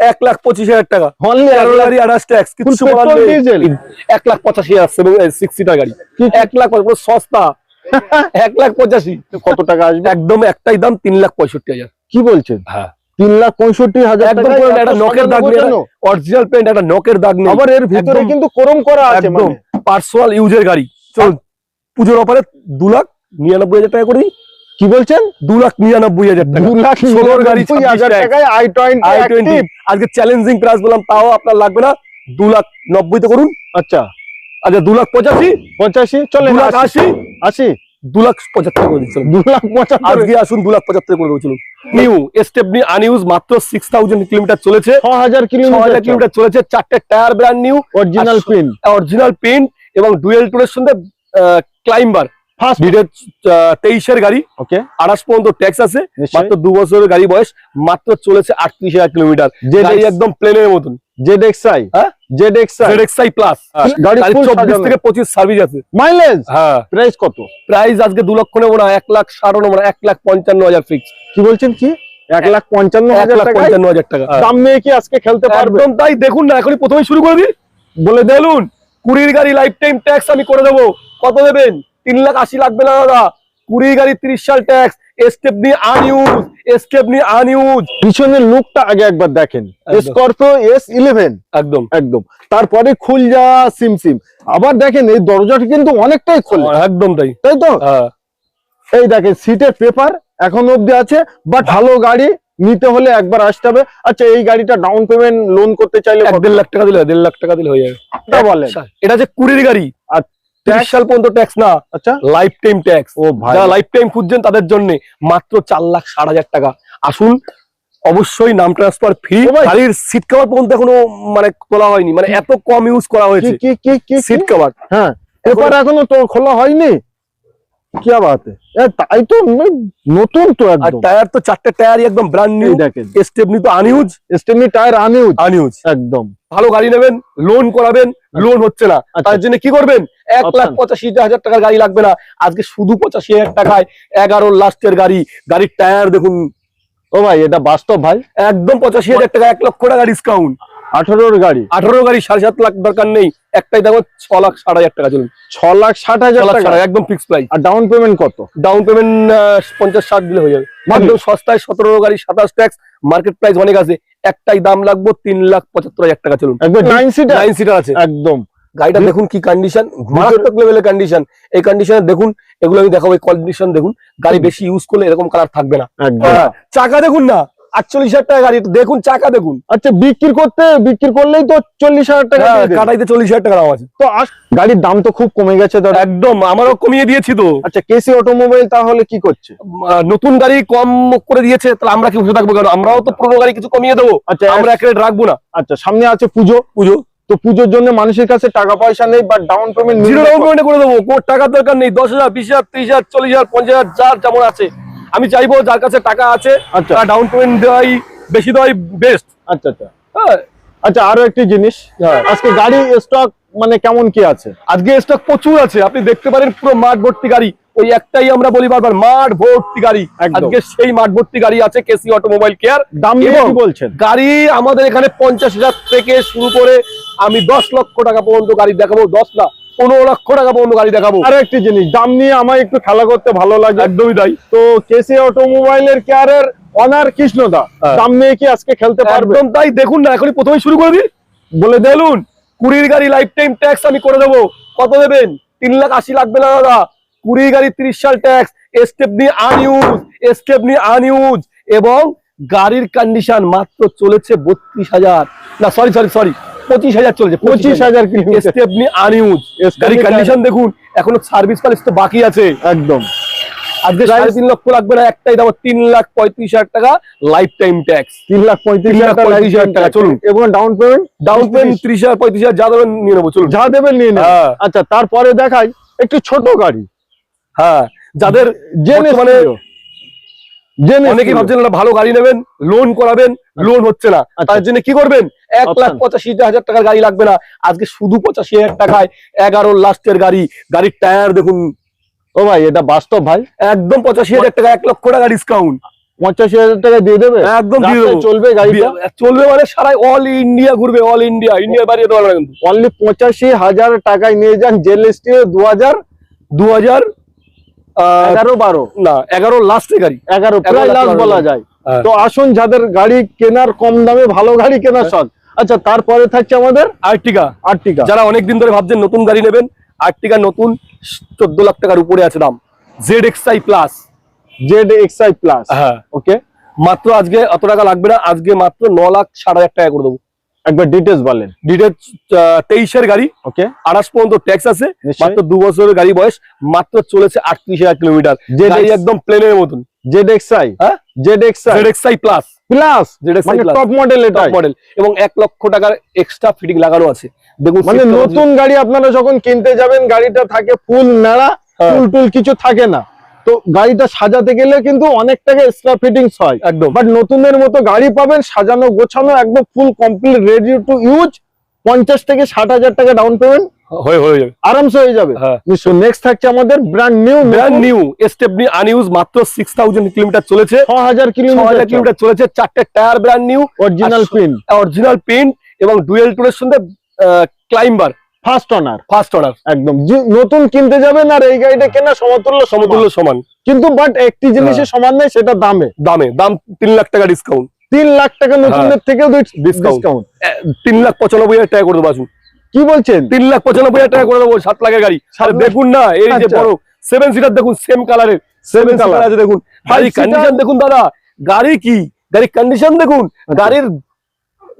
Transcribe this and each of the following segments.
এক লাখ পঁচিশ হাজার টাকা। গাড়ি আঠাশ ট্যাক্স কিছু? এক লাখ পঁচাশি হাজার সিক্স সিটার গাড়ি। কি- এক লাখ সস্তা। এক লাখ পঁচাশি। কত টাকা আসবে? একদম একটাই দাম তিন লাখ পঁয়ষট্টি হাজার। কি বলছেন? হ্যাঁ। তিন লাখ পঁয়ষট্টি হাজার একটা নখের দাগ নেই অরিজিনাল পেন্ট একটা নখের দাগ নেই। আবার এর ভিতরে কিন্তু করম করা আছে একদম মানে। পার্সোনাল ইউজের গাড়ি। চল পুজোর অফারে দু লাখ নিরানব্বই হাজার টাকা করে দিই। কি বলছেন? দু লাখ নিরানব্বই হাজার টাকা। দু লাখ ষোলোর গাড়ি, হাজার 26 টাকায় আই টোয়েন্টি আই টোয়েন্টি আজকে চ্যালেঞ্জিং প্রাইস বললাম তাও আপনার লাগবে না। দু লাখ নব্বই তো করুন। আচ্ছা। আচ্ছা দু লাখ পঁচাশি। পঁচাশি? চলে আশি। আশি দু লাখ পঁচাত্তর করে দিচ্ছিলাম দু লাখ পঁচাত্তর। আজকে আসুন দু লাখ পঁচাত্তর করে চলুন। নিউ স্টেপনি আনইউজ মাত্র সিক্স থাউজেন্ড কিলোমিটার চলেছে। ছ হাজার কিলোমিটার কিলোমিটার চলেছে। চারটে টায়ার ব্র্যান্ড নিউ অরিজিনাল আর- পিন অরিজিনাল পেন্ট এবং ডুয়েল টোনের সঙ্গে ক্লাইম্বার ফার্স্ট ডিটেল তেইশের গাড়ি। ওকে আঠাশ পর্যন্ত ট্যাক্স আছে মাত্র দু বছরের গাড়ি বয়স মাত্র চলেছে আটত্রিশ হাজার কিলোমিটার গাড়ি একদম প্লেনের মতন। জেড হ্যাঁ? জেড এক্স এক্সআই প্লাস গাড়ি। থেকে পঁচিশ সার্ভিস আছে। মাইলেজ হ্যাঁ। প্রাইস কত? প্রাইস আজকে লক্ষ নেব না এক লাখ ষাট নেব না এক লাখ পঞ্চান্ন হাজার ফিক্স কি বলছেন কি? এক লাখ পঞ্চান্ন হাজার পঞ্চান্ন হাজার টাকা দাম নিয়ে কি আজকে খেলতে পারবে? একদম তাই দেখুন না এখনই প্রথমে শুরু করে দিই। বলে দেখুন কুড়ির গাড়ি লাইফ টাইম ট্যাক্স আমি করে দেবো। কত দেবেন? তিন লাখ আশি লাগবে না দাদা। কুড়ির গাড়ি তিরিশ সাল tax stepney unused stepney unused পিছনের লুকটা আগে একবার দেখেন। স্করপিও এস ইলেভেন একদম। একদম। তারপরে খুলজা সিম সিম আবার দেখেন এই দরজাটি কিন্তু অনেকটাই খোলে। একদম তাই। তাই তো? হ্যাঁ। এই দেখেন সিটের পেপার এখন অব্দি আছে বাট ভালো গাড়ি নিতে হলে একবার আসতে হবে। আচ্ছা এই গাড়িটা ডাউন পেমেন্ট লোন করতে চাইলে দেড় লাখ টাকা দিলে দেড় লাখ টাকা দিলে হয়ে যাবে। বলেন। এটা যে কুড়ির গাড়ি। আর সাল পর্যন্ত ট্যাক্স না। আচ্ছা। লাইফ টাইম ট্যাক্স ও ভাই। যারা লাইফ টাইম খুঁজছেন তাদের জন্য মাত্র চার লাখ ষাট হাজার টাকা। আসুন অবশ্যই নাম ট্রান্সফার ফ্রি গাড়ির সিট কভার পর্যন্ত এখনও মানে তোলা হয়নি। মানে এত কম ইউজ করা হয়েছে। কি কি কি সিট কভার হ্যাঁ। পেপার এখনও তো খোলা হয়নি। কি বাত তাই তো নতুন তো আর টায়ার তো চারটে টায়ারই একদম ব্র্যান্ড নিউ দেখেন। স্টেপনি তো আনইউজ স্টেমি টায়ার আনিউজ আনইউজ একদম। ভালো গাড়ি নেবেন লোন করাবেন লোন হচ্ছে না। আচ্ছা। তার জন্য কি করবেন? এক লাখ পঁচাশি হাজার টাকার গাড়ি লাগবে না। আজকে শুধু পঁচাশি হাজার টাকায় এগারো লাস্টের গাড়ি। গাড়ির টায়ার দেখুন। ও ভাই এটা বাস্তব ভাই। একদম পঁচাশি হাজার টাকা এক লক্ষ টাকা ডিসকাউন্ট আঠারোর গাড়ি। আঠারো গাড়ি সাড়ে সাত লাখ দরকার নেই। একটাই দেখো ছ লাখ ষাট হাজার টাকা চলুন। ছ লাখ ষাট হাজার টাকা? একদম ফিক্স প্রাইস আর ডাউন পেমেন্ট কত? ডাউন পেমেন্ট পঞ্চাশ ষাট দিলে হয়ে যাবে। মানে? একদম সস্তায় সতেরো গাড়ি সাতাশ ট্যাক্স মার্কেট প্রাইস অনেক আছে। একটাই দাম লাগবে তিন লাখ পঁচাত্তর হাজার টাকা চলুন। নাইন সিটার নাইন সিটার আছে। একদম। গাড়িটা দেখুন কি কন্ডিশন মারাত্মক লেভেলের কন্ডিশন এই কন্ডিশনে দেখুন এগুলো আমি দেখাবো কন্ডিশন দেখুন। গাড়ি বেশি ইউজ করলে এরকম কালার থাকবে না। চাকা দেখুন না। আটচল্লিশ হাজার টাকা গাড়ি। দেখুন চাকা দেখুন। আচ্ছা বিক্রি করতে বিক্রি করলেই তো চল্লিশ হাজার টাকা হ্যাঁ। কাটাইতে চল্লিশ হাজার টাকা আছে। তো গাড়ির দাম তো খুব কমে গেছে দাদা একদম আমারও কমিয়ে দিয়েছি তো। আচ্ছা কেসি অটোমোবাইল তাহলে কি করছে? নতুন গাড়ি কম করে দিয়েছে তাহলে আমরা কি বসে থাকব কেন? আমরাও তো পুরোনো গাড়ি কিছু কমিয়ে দেবো। আচ্ছা আমরা এক রেট রাখব না। আচ্ছা সামনে আছে পুজো। পুজো। তো পুজোর জন্য মানুষের কাছে টাকা পয়সা নেই বা ডাউন পেমেন্ট জিরো ডাউন পেমেন্টে করে দেবো। কোনো টাকার দরকার নেই। দশ হাজার বিশ হাজার ত্রিশ হাজার চল্লিশ হাজার পঞ্চাশ হাজার যার যেমন আছে। আমি চাইব যার কাছে টাকা আছে আচ্ছা। তারা ডাউন পেমেন্ট দেওয়াই বেশি দেওয়াই বেস্ট আচ্ছা আচ্ছা। হ্যাঁ। আচ্ছা আরও একটি জিনিস। হ্যাঁ। আজকে গাড়ি স্টক মানে কেমন কি আছে? আজকে স্টক প্রচুর আছে। আপনি দেখতে পারেন পুরো মাঠ ভর্তি গাড়ি। ওই একটাই আমরা বলি বারবার মাঠ ভর্তি গাড়ি। আজকে সেই মাঠ ভর্তি গাড়ি আছে কেসি অটোমোবাইল কেয়ার দাম বলছেন? গাড়ি আমাদের এখানে পঞ্চাশ হাজার থেকে শুরু করে আমি দশ লক্ষ টাকা পর্যন্ত গাড়ি দেখাবো দশ না পনেরো লক্ষ টাকা পর্যন্ত গাড়ি দেখাবো। আরও একটি জিনিস দাম নিয়ে আমার একটু খেলা করতে ভালো লাগে। একদমই তাই। তো কেসি অটোমোবাইলের কেয়ারের অনার কৃষ্ণদা হ্যাঁ। দাম নিয়ে কি আজকে খেলতে পারবে? একদম তাই দেখুন না এখনই প্রথমে শুরু করে দিই বলে দিলুন কুড়ির গাড়ি লাইফ টাইম ট্যাক্স আমি করে দেবো। কত দেবেন? তিন লাখ আশি লাগবে না দাদা। কুড়ির গাড়ি তিরিশ সাল tax stepney unused stepney unused এবং গাড়ির কন্ডিশন মাত্র চলেছে বত্রিশ হাজার। না সরি সরি সরি পঁচিশ হাজার চলেছে পঁচিশ হাজার। স্টেপনি আনইউজ গাড়ির কন্ডিশন দেখুন এখনও সার্ভিস পালিশ তো বাকি আছে। একদম। আজকে সাড়ে তিন লক্ষ লাগবে না একটাই দাম তিন লাখ পঁয়ত্রিশ হাজার টাকা লাইফ টাইম ট্যাক্স তিন লাখ পঁয়ত্রিশ লাখ পঁয়ত্রিশ হাজার টাকা, চলুন। এবং ডাউন পেমেন্ট ডাউন পেমেন্ট ত্রিশ হাজার পঁয়ত্রিশ হাজার যা দেবেন নিয়ে নেব চলুন। যা দেবেন নিয়ে হ্যাঁ। আচ্ছা তারপরে দেখাই একটু ছোট গাড়ি। হ্যাঁ যাদের জেনে বর্তমানে জেনে অনেকেই ভাবছেন একটা ভালো গাড়ি নেবেন লোন করাবেন লোন হচ্ছে না। আচ্ছা। তার জন্য কি করবেন? এক লাখ পঁচাশি হাজার টাকার গাড়ি লাগবে না। আজকে শুধু পঁচাশি হাজার টাকায় এগারো লাস্টের গাড়ি গাড়ির টায়ার দেখুন। ও ভাই এটা বাস্তব ভাই। একদম পঁচাশি হাজার টাকা এক লক্ষ টাকা ডিসকাউন্ট পঁচাশি হাজার টাকা দিয়ে দেবে? একদম দিয়ে চলবে গাড়িটা? চলবে মানে সারা অল ইন্ডিয়া ঘুরবে অল ইন্ডিয়া পারবে না কিন্তু। অনলি পঁচাশি হাজার টাকায় নিয়ে যান জেএলএসটি দু হাজার দু হাজার এগারো বারো। না এগারো লাস্টে গাড়ি। এগারো প্রায় বলা যায়। হ্যাঁ। তো আসুন যাদের গাড়ি কেনার কম দামে ভালো গাড়ি কেনার শখ। আচ্ছা তারপরে থাকছে আমাদের আর্টিকা। আর্টিকা। যারা অনেকদিন ধরে ভাবছেন নতুন গাড়ি নেবেন আর্টিকা নতুন চোদ্দ লাখ টাকার উপরে আছে দাম। Z Xi plus Z Xi plus হ্যাঁ। ওকে মাত্র আজকে অত টাকা লাগবে না আজকে মাত্র ন লাখ সাড়ে হাজার টাকা করে দেবো। একবার ডিটেলস বলেন। ডিটেলস তেইশের গাড়ি। ওকে আঠাশ পর্যন্ত ট্যাক্স আছে মাত্র দু বছরের গাড়ি বয়স মাত্র চলেছে আটত্রিশ হাজার কিলোমিটার। গাড়ি একদম প্লেনের মতন। জেড এক্সআই হ্যাঁ? Z Xi Z Xi plus plus Z Xi মানে টপ মডেল এটা মডেল এবং এক লক্ষ টাকার এক্সট্রা ফিটিং লাগানো আছে। দেখুন মানে নতুন গাড়ি আপনারা যখন কিনতে যাবেন গাড়িটা থাকে ফুল নেড়া হ্যাঁ। টুল টুল কিছু থাকে না। তো গাড়িটা সাজাতে গেলে কিন্তু অনেক টাকা এক্সট্রা ফিটিংস হয়। একদম। বাট নতুনের মতো গাড়ি পাবেন সাজানো গোছানো একদম full complete ready to use পঞ্চাশ থেকে ষাট হাজার টাকা ডাউন পেমেন্ট হয়ে হয়ে যাবে। আরামসে হয়ে যাবে। হ্যাঁ। নেক্সট থাকছে আমাদের brand new brand new stepney unused মাত্র সিক্স থাউজেন্ড কিলোমিটার চলেছে। কিলোমিটার কিলোমিটার চলেছে চারটে tyre brand new original pin original এবং ডুয়েল টুরের সঙ্গে climber first owner first order একদম। নতুন কিনতে যাবেন আর এই গাড়িটা কেনা সমতুল্য সমতুল্য সমান। কিন্তু বাট একটি জিনিসের হ্যাঁ। সমান নেই সেটা দামে। দামে। দাম তিন লাখ টাকা ডিসকাউন্ট তিন লাখ টাকা নতুনদের থেকেও ডিসকাউন্ট তিন লাখ পঁচানব্বই হাজার টাকা করে দেবো আসুন। কি বলছেন? তিন লাখ পঁচানব্বই হাজার টাকা করে দেবো সাত লাখের গাড়ি। দেখুন না এই যে আচ্ছা। বড় সেভেন সিটার দেখুন সেম কালারের সেভেন। সিটার আছে দেখুন। গাড়ি কন্ডিশন দেখুন দাদা। গাড়ি কি? গাড়ির কন্ডিশন দেখুন। আচ্ছা। গাড়ির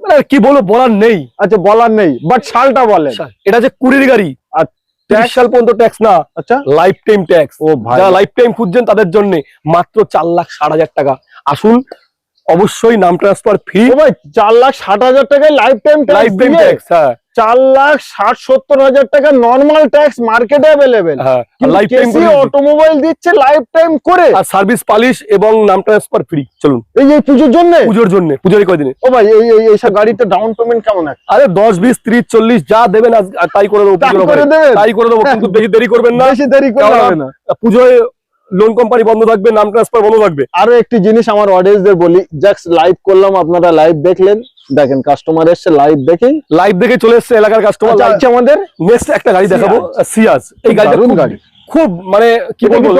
মানে কি বলব বলার নেই। আচ্ছা বলার নেই বাট সালটা বলেন। এটা যে কুড়ির গাড়ি। আর ট্যাক্স সাল পর্যন্ত ট্যাক্স না আচ্ছা। লাইফ টাইম ট্যাক্স ও ভাই। যারা লাইফ টাইম খুঁজছেন তাদের জন্য মাত্র চার লাখ ষাট হাজার টাকা। আসুন অবশ্যই নাম ট্রান্সফার ফ্রি ভাই চার লাখ ষাট হাজার টাকায় life time life time tax হ্যাঁ। চার লাখ ষাট সত্তর হাজার টাকা নর্মাল ট্যাক্স মার্কেটে অ্যাভেলেবেল হ্যাঁ অটোমোবাইল দিচ্ছে। লাইফ টাইম করে। আর সার্ভিস পালিশ এবং নাম ট্রান্সফার ফ্রি চলুন। এই যে পুজোর জন্য? পুজোর জন্য পুজোর কয়দিনে? ও ভাই এই এই- এইসব গাড়িতে ডাউন পেমেন্ট কেমন আছে? আরে দশ বিশ ত্রিশ চল্লিশ যা দেবেন তাই করে দেবো তাই করে দেবো কিন্তু বেশি দেরি করবেন না। বেশি দেরি করে কারণ হবে না। পুজোয় লোন কোম্পানি বন্ধ থাকবে নাম ট্রান্সফার বন্ধ থাকবে। আরও একটি জিনিস আমার অডিয়েন্সদের বলি জাস্ট লাইভ করলাম আপনারা লাইভ দেখলেন। দেখেন কাস্টমার এসছে লাইভ দেখে। লাইভ দেখে চলে এসছে এলাকার কাস্টমার আচ্ছা আমাদের নেক্সট একটা গাড়ি দেখাবো সিয়াজ এই গাড়িটা গাড়ি। খুব মানে কি বলব?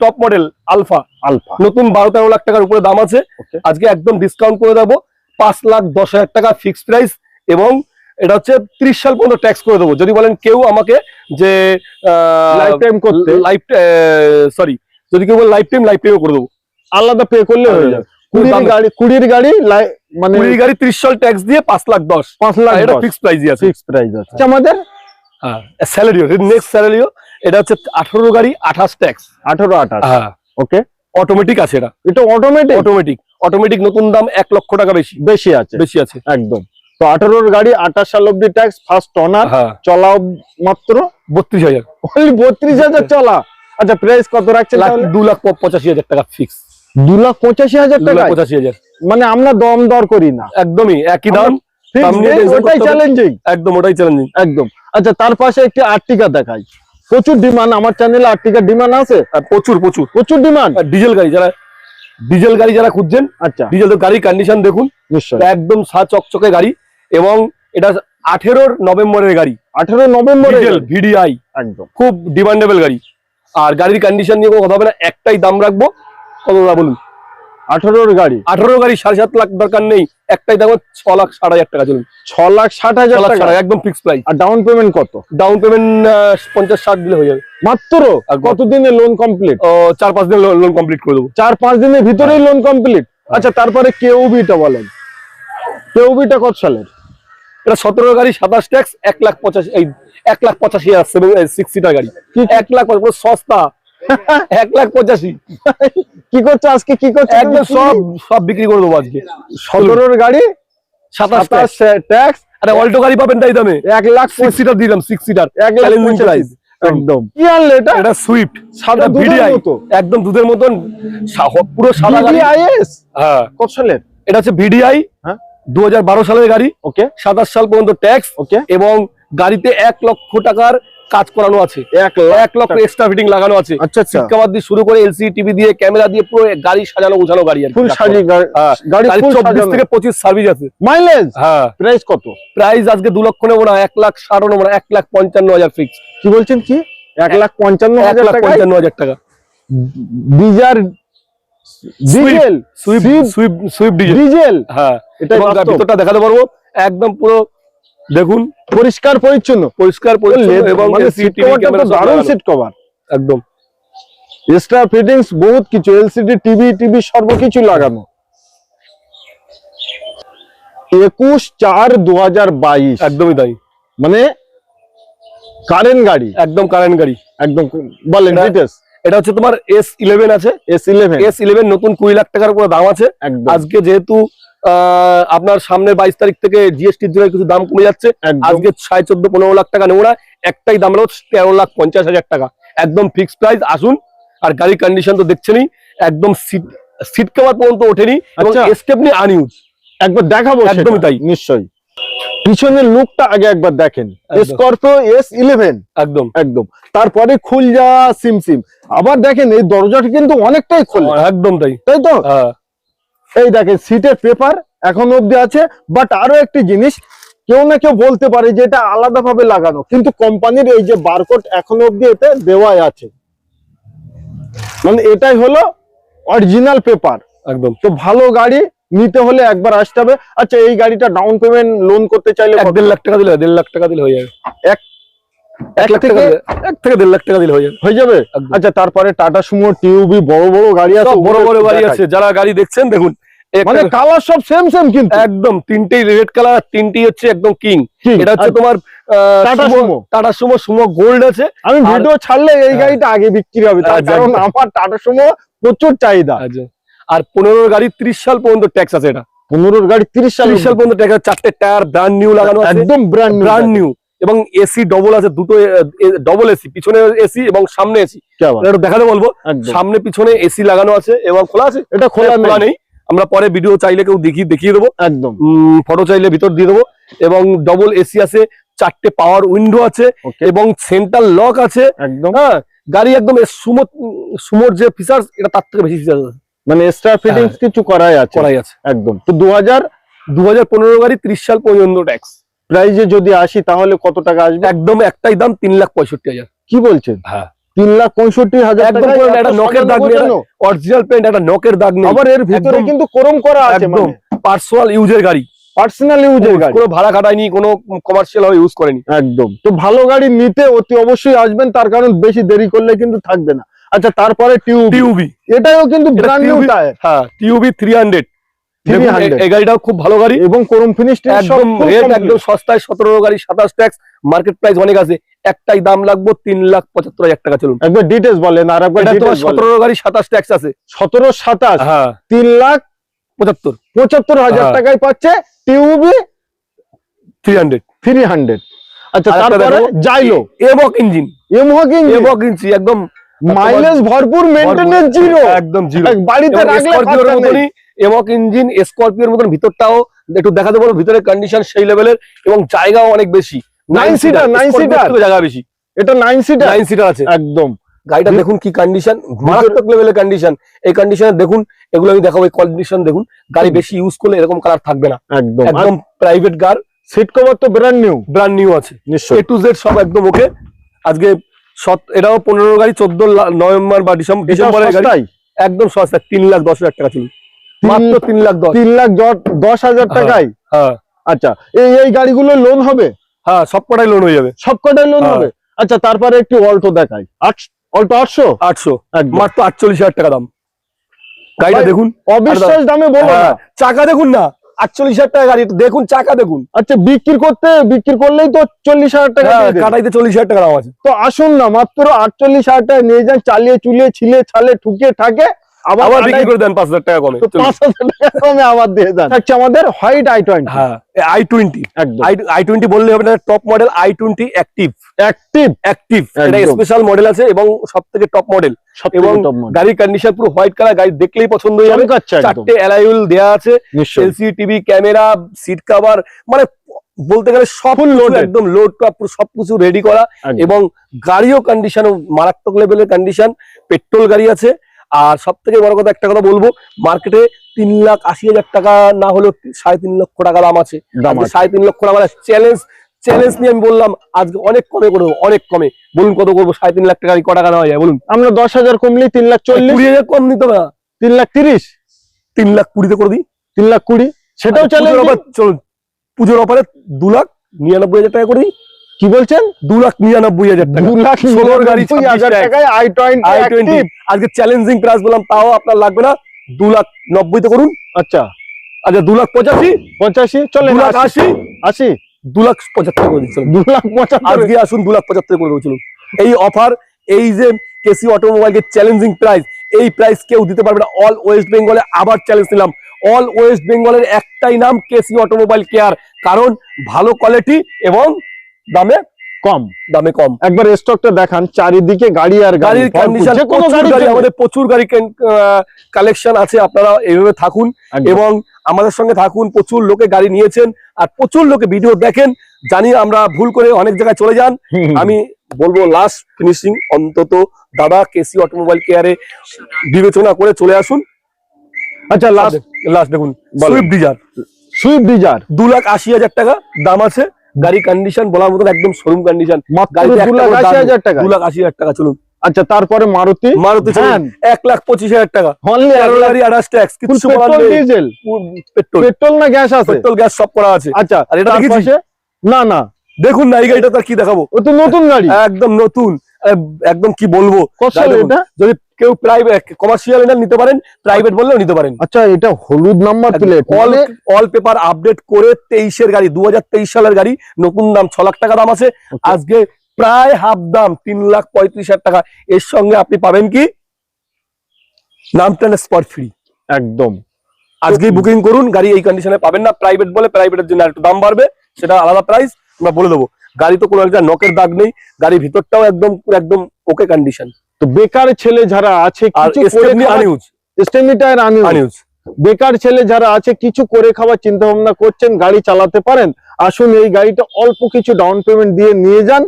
টপ মডেল আলফা আলফা নতুন বারো তেরো লাখ টাকার উপরে দাম আছে। আজকে একদম ডিসকাউন্ট করে দেবো। পাঁচ লাখ দশ হাজার টাকা ফিক্সড প্রাইস এবং এটা হচ্ছে ত্রিশ সাল পর্যন্ত ট্যাক্স করে দেবো। যদি বলেন কেউ আমাকে যে লাইফ টাইম করতে। লাইফ সরি যদি কেউ লাইফ টাইম লাইফ টাইমও করে দেবো। আলাদা পে করলে হয়ে যাবে। কুড়ির গাড়ি কুড়ির গাড়ি লাই- মানে কুড়ির গাড়ি ত্রিশ সাল ট্যাক্স দিয়ে পাঁচ লাখ দশ। পাঁচ লাখ এটা ফিক্সড প্রাইসই আছে। ফিক্স প্রাইস আছে। আচ্ছা, আমাদের? হ্যাঁ। স্যালারিও নেক্সট স্যালারিও এটা হচ্ছে আঠারো গাড়ি আঠাশ ট্যাক্স আঠারো আঠাশ। হ্যাঁ। ওকে অটোমেটিক আছে এটা। এটা অটোমেটিক অটোমেটিক অটোমেটিক নতুন দাম এক লক্ষ টাকা বেশি। বেশি আছে। বেশি আছে। একদম। তো আঠারোর গাড়ি আঠাশ সাল অব্দি ট্যাক্স ফার্স্ট অনার চলা মাত্র? বত্রিশ হাজার। বত্রিশ হাজার চলা। আচ্ছা প্রাইস কত রাখছে দু লাখ পঁচাশি হাজার টাকা ফিক্স দু লাখ পঁচাশি হাজার টাকা পঁচাশি হাজার। মানে আমরা দম দর করি না। একদমই একই দাম। ওটাই চ্যালেঞ্জিং একদম ওটাই চ্যালেঞ্জিং একদম। আচ্ছা তার পাশে একটি আর্টিকা দেখাই। প্রচুর ডিমান্ড আমার চ্যানেলে আর্টিকার ডিমান্ড আছে? প্রচুর প্রচুর। প্রচুর ডিমান্ড ডিজেল গাড়ি যারা ডিজেল গাড়ি যারা খুঁজছেন আচ্ছা। ডিজেল গাড়ির কন্ডিশন দেখুন একদম সা চকচকে গাড়ি এবং এটা আঠেরোর নভেম্বরের গাড়ি। আঠারো নভেম্বর ভিডিআই একদম। খুব ডিমান্ডেবল গাড়ি। আর গাড়ির কন্ডিশন নিয়ে কোনো কথা হবে না একটাই দাম রাখব কত দাম বলুন? আঠারোর গাড়ি। আঠারো গাড়ি সাড়ে সাত লাখ দরকার নেই। একটাই দাম ছ লাখ ষাট হাজার টাকা চলুন। ছ লাখ ষাট হাজার টাকা? একদম ফিক্স প্রাইস আর ডাউন পেমেন্ট কত? ডাউন পেমেন্ট পঞ্চাশ ষাট দিলে হয়ে যাবে। মাত্র। কতদিনে লোন কমপ্লিট চার পাঁচ দিন লোন কমপ্লিট করে দেবো। চার পাঁচ দিনের ভিতরেই লোন কমপ্লিট আচ্ছা তারপরে কেউবিটা বলেন। কেউবিটা কত সালের? এটা সতেরো গাড়ি সাতাশ ট্যাক্স এক লাখ পঁচাশি এই এক লাখ পঁচাশি সেভেন সিক্স সিটার গাড়ি। এক লাখ সস্তা। এক লাখ পঁচাশি। কি করছ আজকে? কি করছ একদম সব সব বিক্রি করে দেবো আজকে। সতেরোর গাড়ি সাতাশ ট্যাক্স আরে অল্টো গাড়ি পাবেন তাই দামে। এক লাখ সিক্স সিটার দিলাম সিক্স সিটার এক লাখ প্রাইস একদম। কি আনলে এটা? এটা সুইফট সাদা দুধের ভিডিআই একদম দুধের মতন। পুরো সাদা গাড়ি। VVIS? হ্যাঁ। কত সালের? এটা হচ্ছে ভিডিআই হ্যাঁ। দু হাজার বারো সালের গাড়ি। ওকে। সাতাশ সাল পর্যন্ত ট্যাক্স ওকে। এবং গাড়িতে এক লক্ষ টাকার কাজ করানো আছে। এক লক্ষ। এক্সট্রা ফিটিং লাগানো আছে। আচ্ছা আচ্ছা। কভার দিয়ে শুরু করে এলসিডি টিভি দিয়ে ক্যামেরা দিয়ে পুরো গাড়ি সাজানো গোছানো গাড়ি আর হ্যাঁ, চব্বিশ থেকে পঁচিশ সার্ভিস আছে। মাইলেজ হ্যাঁ। প্রাইস কত? প্রাইস আজকে দু লক্ষ নেব না এক লাখ ষাট নেব না এক লাখ পঞ্চান্ন হাজার ফিক্স কি বলছেন কি? এক লাখ পঞ্চান্ন হাজার লাখ পঞ্চান্ন হাজার টাকা। Dzire diesel Swift Swift diesel diesel হ্যাঁ। এটা ভিতরটা দেখাতে পারব। একদম পুরো দেখুন। পরিষ্কার পরিচ্ছন্ন। পরিষ্কার পরিচ্ছন্ন মানে সিট দারুণ কভার একদম। এক্সট্রা ফিটিংস বহুত কিছু এলসিডি টিভি টিভি সর্বকিছু লাগানো। একুশ চার দু একদমই তাই। মানে কারেন্ট গাড়ি। একদম কারেন্ট গাড়ি। একদম বলেন এটা- ডিটেলস এটা হচ্ছে তোমার এস ইলেভেন আছে। এস ইলেভেন এস ইলেভেন নতুন কুড়ি লাখ টাকার উপরে দাম আছে। আজকে যেহেতু আপনার সামনের বাইশ তারিখ থেকে জিএসটির জন্য কিছু দাম কমে যাচ্ছে। আজকে সাড়ে চোদ্দ পনেরো লাখ টাকা নেব না একটাই দাম হলো তেরো লাখ পঞ্চাশ হাজার টাকা। একদম ফিক্সড প্রাইস আসুন। আর গাড়ির কন্ডিশন তো দেখছেনই একদম সিট সিট কভার পর্যন্ত ওঠেনি এবং আচ্ছা। স্টেপনি আনইউজ একবার দেখাবো একদমই তাই। নিশ্চয়ই। পিছনের লুকটা আগে একবার দেখেন। স্করপিও এস ইলেভেন একদম। একদম। তারপরে খুল যা সিম সিম আবার দেখেন এই দরজাটি কিন্তু অনেকটাই খোলে। একদম তাই। তাই তো? হ্যাঁ। এই দেখেন সিটের পেপার এখন অব্দি আছে বাট আরও একটি জিনিস কেউ না কেউ বলতে পারে যে এটা আলাদা ভাবে লাগানো কিন্তু কোম্পানির এই যে বারকোড এখন অব্দি এতে দেওয়াই আছে। মানে এটাই হলো অরিজিনাল পেপার একদম। তো ভালো গাড়ি নিতে হলে একবার আসতে হবে। আচ্ছা এই গাড়িটা ডাউন পেমেন্ট লোন করতে চাইলে দেড় লাখ টাকা দিলে দেড় লাখ টাকা দিলে হয়ে যাবে। এক- এক লাখ টাকা এক থেকে দেড় লাখ টাকা দিলে হয়ে যাবে। হয়ে যাবে? আচ্ছা তারপরে টাটা সুমো টিউবি বড় বড় গাড়ি আছে বড় বড় গাড়ি আছে। যারা গাড়ি দেখছেন দেখুন মানে কালার সব সেম সেম কিন্তু। একদম তিনটেই রেড কালার তিনটেই হচ্ছে একদম কিং এটা হচ্ছে তোমার Tata Sumo. Tata Sumo Sumo Gold আছে। আমি ভিডিও ছাড়লে এই হ্যাঁ। গাড়িটা আগে বিক্রি হবে আচ্ছা, কারণ আমার টাটা সুমো প্রচুর চাহিদা। আচ্ছা। আর পনেরো গাড়ি ত্রিশ সাল পর্যন্ত ট্যাক্স আছে এটা। পনেরোর গাড়ি তিরিশ সাল ত্রিশ সাল পর্যন্ত। ট্যাক্স চারটে টায়ার ব্র্যান্ড নিউ লাগানো একদম ব্র্যান্ড ব্র্যান্ড নিউ এবং এসি ডবল আছে দুটো ডবল এসি পিছনে এসি এবং সামনে এসি দেখাতে বলব সামনে পিছনে এসি লাগানো আছে এবং খোলা আছে। এটা খোলা খোলা নেই। আমরা পরে ভিডিও চাইলে কেউ দেখিয়ে দেখিয়ে দেবো। একদম। ফটো চাইলে ভিতর দিয়ে দেবো। এবং ডবল এসি আছে চারটে পাওয়ার উইন্ডো আছে এবং সেন্টার লক আছে। একদম। হ্যাঁ গাড়ি একদম সুমো সুমোর যে ফিচার্স এটা তার থেকে বেশি ফিচার্স মানে এক্সট্রা ফিটিংস কিছু করাই আছে। করাই আছে। একদম। তো দু হাজার দু হাজার পনেরো গাড়ি ত্রিশ সাল পর্যন্ত ট্যাক্স প্রাইজে যদি আসি তাহলে কত টাকা আসবে? একদম একটাই দাম তিন লাখ পঁয়ষট্টি হাজার। কি বলছেন? হ্যাঁ। তিন লাখ পঁয়ষট্টি হাজার একদম একটা নখের দাগ নেই, অরিজিনাল পেন্ট একটা নকের দাগ নেই। আবার এর ভিতরে কিন্তু করম করা আছে একদম মানে। পার্সোনাল ইউজের গাড়ি। পার্সোনাল ইউজের গাড়ি। কোনো ভাড়া খাটায়নি কোনো কমার্শিয়াল ভাবে ইউজ করেনি। একদম। তো ভালো গাড়ি নিতে অতি অবশ্যই আসবেন তার কারণ বেশি দেরি করলে কিন্তু থাকবে না। আচ্ছা তারপরে টিউব টিউবি এটাও কিন্তু ব্র্যান্ড নিউ টায়ার হ্যাঁ টিউবি থ্রি হান্ড্রেড 300 এই গাড়িটাও খুব ভালো গাড়ি। এবং করম ফিনিশ একদম রেট একদম সস্তায় সতেরো গাড়ি সাতাশ ট্যাক্স মার্কেট প্রাইস অনেক আছে। একটাই দাম লাগবে তিন লাখ পঁচাত্তর হাজার টাকা চলুন। একবার ডিটেলস বলেন আর একবার সতেরো গাড়ি সাতাশ ট্যাক্স আছে। সতেরো সাতাশ হ্যাঁ। তিন লাখ পঁচাত্তর। পঁচাত্তর হাজার হ্যাঁ। টাকায় পাচ্ছে TUV three hundred three hundred আচ্ছা এবক ইঞ্জিন এবক ইঞ্জিন একদম মাইলেজ ভরপুর মেইনটেনেন্স জিরো একদম জিরো বাড়িতে রাখলে স্করপিওর মতনই এবক ইঞ্জিন স্করপিওর মতন ভিতরটাও একটু দেখাতে বলব ভিতরে কন্ডিশন সেই লেভেলের এবং জায়গাও অনেক বেশি। Nine Scorpio seater। থেকে জায়গা বেশি। এটা নাইন সিটার নাইন সিটার আছে। একদম। গাড়িটা দেখুন কি কন্ডিশন মারাত্মক লেভেলের কন্ডিশন এই কন্ডিশনে দেখুন এগুলো আমি দেখাবো এই কন্ডিশন দেখুন। গাড়ি বেশি ইউজ করলে এরকম কালার থাকবে না। একদম। একদম প্রাইভেট কার সিট কভার তো ব্র্যান্ড নিউ ব্র্যান্ড নিউ আছে। এ টু জেড সব একদম ওকে আজকে এটাও পনেরো গাড়ি চোদ্দ নভেম্বর বা ডিসেম্বর ডিসেম্বরের গাড়ি। একদম সস্তা তিন লাখ দশ হাজার টাকা ছিল। মাত্র তিন লাখ দশ। তিন লাখ দশ হাজার হ্যাঁ। টাকায়? হ্যাঁ। আচ্ছা এই এই গাড়িগুলো লোন হবে? হ্যাঁ সব কটাই লোন হয়ে যাবে। সব কটাই লোন হ্যাঁ। হবে? আচ্ছা তারপরে একটি অল্টো দেখাই। অল্টো আটশো? আটশো। মাত্র আটচল্লিশ হাজার টাকা দাম। গাড়িটা দেখুন। অবিশ্বাস দামে বলো না। হ্যাঁ, চাকা দেখুন না। আটচল্লিশ হাজার টাকা গাড়ি। দেখুন চাকা দেখুন। আচ্ছা বিক্রি করতে বিক্রি করলেই তো চল্লিশ হাজার টাকা হ্যাঁ, কাটাইতে চল্লিশ হাজার টাকা আছে। তো আসুন না মাত্র আটচল্লিশ হাজার টাকা নিয়ে যান চালিয়ে চুলিয়ে ছিলে ছালে ঠুকিয়ে থাকে। আবার বিক্রি করে দেন পাঁচ হাজার টাকা কমে। পাঁচ হাজার টাকা কমে আবার দিয়ে দেন। আচ্ছা আমাদের হোয়াইট আই টোয়েন্টি হ্যাঁ আই টোয়েন্টি একদম। আই টোয়েন্টি বললে হবে না top model i twenty active active active এটা স্পেশাল মডেল আছে এবং সব থেকে টপ মডেল এবং গাড়ির কন্ডিশন পুরো হোয়াইট কালার গাড়ি দেখলেই পছন্দ হয়ে যাবে। চারটে অ্যালাইউল দেয়া আছে নিশ্চয়ই। টিভি ক্যামেরা সিট কভার মানে বলতে গেলে সব লোড। একদম লোড সবকিছু রেডি করা। এবং গাড়িও কন্ডিশন মারাত্মক লেভেলের কন্ডিশন পেট্রোল গাড়ি আছে আর সব থেকে বড় কথা একটা কথা বলব মার্কেটে তিন লাখ আশি হাজার টাকা না হলেও সাড়ে তিন লক্ষ টাকা দাম আছে। সাড়ে তিন লক্ষ টাকা চ্যালেঞ্জ চ্যালেঞ্জ নিয়ে আমি বললাম আজকে অনেক কমে করে দেবো, অনেক কমে। বলুন কত করব সাড়ে তিন লাখ টাকা ক টাকা নেওয়া যায় বলুন। আমরা দশ হাজার কমলি তিন লাখ চল্লিশ। কুড়ি হাজার কম নিতে না। তিন লাখ তিরিশ। তিন লাখ কুড়িতে করে দিই। তিন লাখ কুড়ি। সেটাও চ্যালেঞ্জ চলুন পুজোর অফারে দু লাখ নিরানব্বই হাজার টাকা করে দিই। কি বলছেন? দু লাখ নিরানব্বই হাজার টাকা। দু লাখ ষোলোর গাড়ি নিরানব্বই হাজার 26 টাকায় আই টোয়েন্টি আই টোয়েন্টি আজকে চ্যালেঞ্জিং প্রাইস বললাম তাও আপনার লাগবে না। দু লাখ নব্বইতে করুন। আচ্ছা। আচ্ছা দু লাখ পঁচাশি। পঁচাশি চলে লাখ আশি। আশি। দু লাখ পঁচাত্তর করে দিচ্ছিল দু লাখ পঁচাত্তর। আজকে আসুন দু লাখ পঁচাত্তর করে চলুন এই অফার এই যে কেসি অটোমোবাইলের চ্যালেঞ্জিং প্রাইস এই প্রাইস কেউ দিতে পারবে না। অল ওয়েস্ট বেঙ্গলে আবার চ্যালেঞ্জ নিলাম। অল ওয়েস্ট বেঙ্গলের একটাই নাম কেসি অটোমোবাইল কেয়ার কারণ ভালো কোয়ালিটি এবং দামে কম। দামে কম। একবার স্টকটা দেখান চারিদিকে গাড়ি আর গাড়ি গাড়ির কন্ডিশন যে কোনো গাড়ি আমাদের প্রচুর গাড়ি কালেকশন আছে আপনারা এইভাবে থাকুন। এবং আমাদের সঙ্গে থাকুন প্রচুর লোকে গাড়ি নিয়েছেন আর প্রচুর লোকে ভিডিও দেখেন। জানি আমরা ভুল করে অনেক জায়গায় চলে যান। আমি বলব লাস্ট ফিনিশিং অন্তত দাদা কেসি অটোমোবাইল কেয়ারে বিবেচনা করে চলে আসুন। আচ্ছা লাস্ট লাস্ট দেখুন। সুইফট ডিজার সুইফট ডিজার দু লাখ আশি হাজার টাকা দাম আছে। গাড়ি কন্ডিশন বলার মতন একদম শোরুম কন্ডিশন দু লাখ আশি হাজার টাকা। দু লাখ আশি হাজার টাকা চলুন। আচ্ছা তারপরে মারুতি? মারুতি এক লাখ পঁচিশ হাজার টাকা। পেট্রোল ডিজেল পেট্রোল পেট্রোল না গ্যাস আছে? পেট্রোল গ্যাস সব করা আছে। আচ্ছা আর এটা না না। দেখুন না এই গাড়িটা তার কি দেখাবো? ও তো নতুন গাড়ি? একদম নতুন। একদম কি বলব? যদি কেউ প্রাইভেট কমার্শিয়াল এটা নিতে পারেন প্রাইভেট বললেও নিতে পারেন। আচ্ছা এটা হলুদ number plate all all paper update করে তেইশের গাড়ি দুই হাজার তেইশ সালের গাড়ি নতুন দাম ছ লাখ টাকা দাম আছে। আজকে প্রায় হাফ দাম তিন লাখ পঁয়ত্রিশ হাজার টাকা। এর সঙ্গে আপনি পাবেন কি? নাম স্পট ফ্রি একদম। আজকেই বুকিং করুন গাড়ি এই কন্ডিশনে পাবেন না। প্রাইভেট বলে প্রাইভেটের জন্য একটু দাম বাড়বে সেটা আলাদা প্রাইস আমরা বলে দেবো গাড়ি তো কোনো একটা নকের দাগ নেই গাড়ির ভিতরটাও একদম একদম ওকে কন্ডিশন তো বেকার ছেলে যারা আছে বেকার ছেলে যারা আছে কিছু করে খাওয়ার চিন্তা ভাবনা করছেন গাড়ি চালাতে পারেন আসুন এই গাড়িটা অল্প কিছু ডাউন পেমেন্ট দিয়ে নিয়ে যান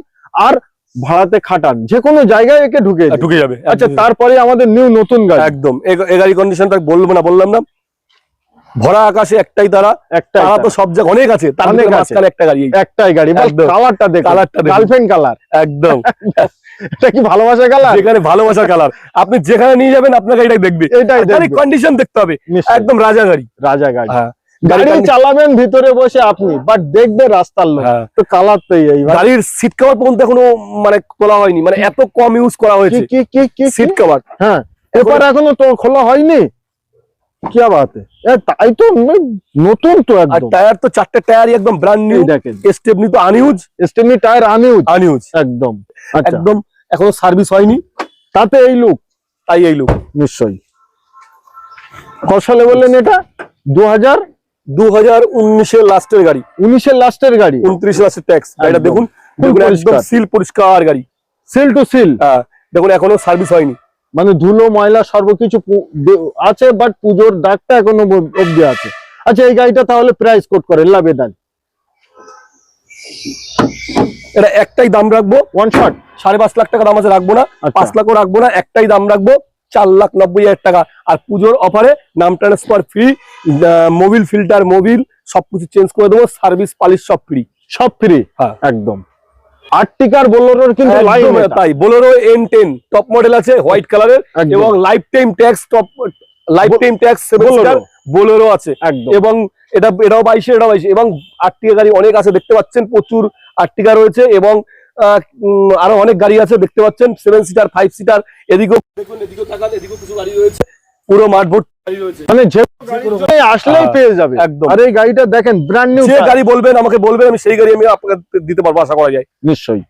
আর ভাড়াতে খাটান। যে কোনো জায়গায় একে ঢুকে ঢুকে যাবে। আচ্ছা তারপরে আমাদের নিউ নতুন গাড়ি। একদম। এ গাড়ি কন্ডিশন বলব না বললাম না। ভরা আকাশে একটাই তারা একটা তারা। তো সব জায়গায় অনেক আছে তার অনেক মধ্যে মাঝখানে একটা গাড়ি। একটাই গাড়ি। কালারটা দেখুন কালারটা গার্লফ্রেন্ড কালার একদম। এটা কি ভালোবাসা কালার যেখানে ভালোবাসার কালার আপনি যেখানে নিয়ে যাবেন আপনাকে এটাই দেখবে। এটাই কন্ডিশন দেখতে হবে। একদম রাজা গাড়ি। রাজা গাড়ি। হ্যাঁ। গাড়ি চালাবেন ভিতরে বসে আপনি বাট দেখবে রাস্তার লোক। হ্যাঁ। তো কালার তো এই গাড়ির সিট কভার পর্যন্ত এখনও মানে তোলা হয়নি। মানে এত কম ইউজ করা হয়েছে। কি কি কি সিট কভার হ্যাঁ। পেপার এখনও তো খোলা হয়নি। কি বাত তাই তো নতুন তো একদম। টায়ার তো চারটে টায়ারই একদম ব্র্যান্ড নিউ দেখেন। স্টেপনি তো আনইউজ স্টেমি টায়ার আনিউজ আনইউজ একদম। আচ্ছা। একদম। এখনও সার্ভিস হয়নি। তাতে এই লুক তাই এই লোক নিশ্চয়ই। কত সালে বললেন এটা? দু হাজার দু হাজার উনিশের লাস্টের গাড়ি উনিশের লাস্টের গাড়ি? উনত্রিশ লাস্টের ট্যাক্স এটা দেখুন। সিল পরিষ্কার। গাড়ি। সিল টু সিল দেখুন এখনও সার্ভিস হয়নি। মানে ধুলো ময়লা সর্বকিছু আছে বাট পুজোর দাগটা এখনও অব্দি আছে। আচ্ছা এই গাড়িটা তাহলে প্রাইস কোট করে লাভে দেন এটা একটাই দাম রাখব ওয়ান শট সাড়ে পাঁচ লাখ টাকা দাম আছে রাখব না। আচ্ছা। পাঁচ লাখও রাখব না একটাই দাম রাখব চার লাখ নব্বই হাজার টাকা। আর পুজোর অফারে নাম transfer free mobil filter mobil সবকিছু চেঞ্জ করে দেবো সার্ভিস পালিশ সব ফ্রি সব ফ্রি হ্যাঁ। একদম। আর্টিকার বোলোরোর কিন্তু একদম তাই Bolero N ten top model আছে হোয়াইট কালারের এবং life time tax top life time tax Bolero আছে। একদম। এবং এটা এটাও বাইশে এটাও বাইশে এবং আর্টিকা গাড়ি অনেক আছে দেখতে পাচ্ছেন প্রচুর আর্টিকা রয়েছে এবং আরও অনেক গাড়ি আছে দেখতে পাচ্ছেন সেভেন সিটার ফাইভ সিটার এদিকেও দেখুন এদিকেও তাকান এদিকেও কিছু গাড়ি রয়েছে। পুরো মাঠ ভর্তি রয়েছে মানে যে আসলেই হ্যাঁ, পেয়ে যাবে। একদম। আর এই গাড়িটা দেখেন ব্র্যান্ড নিউ যে গাড়ি বলবেন আমাকে বলবেন আমি সেই গাড়ি আমি আপনাকে দিতে পারব আশা করা যায়। নিশ্চয়ই।